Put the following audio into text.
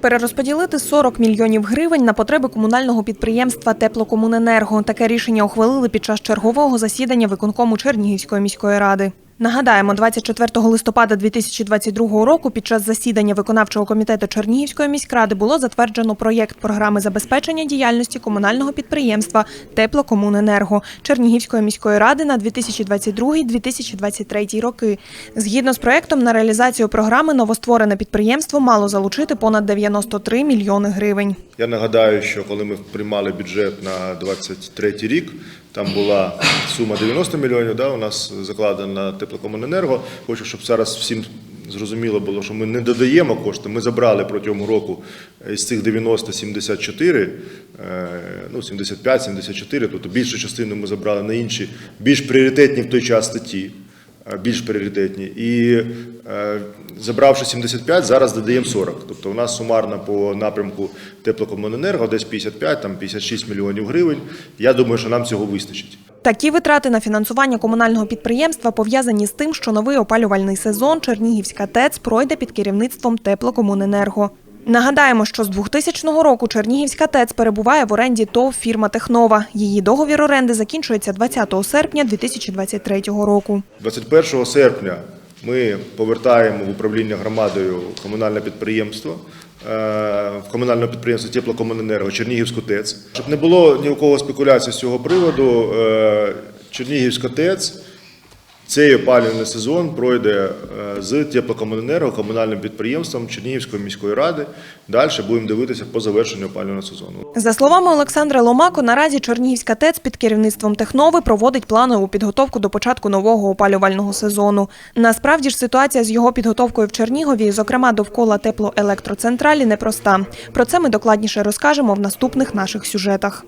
Перерозподілити 40 мільйонів гривень на потреби комунального підприємства Теплокомуненерго. Таке рішення ухвалили під час чергового засідання виконкому Чернігівської міської ради. Нагадаємо, 24 листопада 2022 року під час засідання виконавчого комітету Чернігівської міськради було затверджено проєкт програми забезпечення діяльності комунального підприємства Теплокомуненерго Чернігівської міської ради на 2022-2023 роки. Згідно з проєктом, на реалізацію програми новостворене підприємство мало залучити понад 93 мільйони гривень. Я нагадаю, що коли ми приймали бюджет на 23 рік, там була сума 90 мільйонів, да, у нас закладена на теплокомуненерго. Хочу, щоб зараз всім зрозуміло було, що ми не додаємо кошти. Ми забрали протягом року із цих 90 74, е, ну 75, 74, тобто більшу частину ми забрали на інші більш пріоритетні в той час статті. Е, Більш пріоритетні. І е, забравши 75, зараз додаємо 40. Тобто у нас сумарно по напрямку теплокомуненерго десь 55, там 56 мільйонів гривень. Я думаю, що нам цього вистачить. Такі витрати на фінансування комунального підприємства пов'язані з тим, що новий опалювальний сезон Чернігівська ТЕЦ пройде під керівництвом Теплокомуненерго. Нагадаємо, що з 2000 року Чернігівська ТЕЦ перебуває в оренді ТОВ фірма Технова. Її договір оренди закінчується 20 серпня 2023 року. 21 серпня ми повертаємо в управління громадою комунальне підприємство. е, В комунальне підприємство Теплокомуненерго Чернігівську ТЕЦ. Щоб не було ні у кого спекуляцій з цього приводу, е, Чернігівська ТЕЦ цей опалювальний сезон пройде е, з теплокомуненерго, комунальним підприємством Чернігівської міської ради. Далі будемо дивитися по завершенню опалювального сезону. За словами Олександра Ломако, наразі Чернігівська ТЕЦ під керівництвом Технови проводить планову підготовку до початку нового опалювального сезону. Насправді ж ситуація з його підготовкою в Чернігові, зокрема довкола теплоелектроцентралі, непроста. Про це ми докладніше розкажемо в наступних наших сюжетах.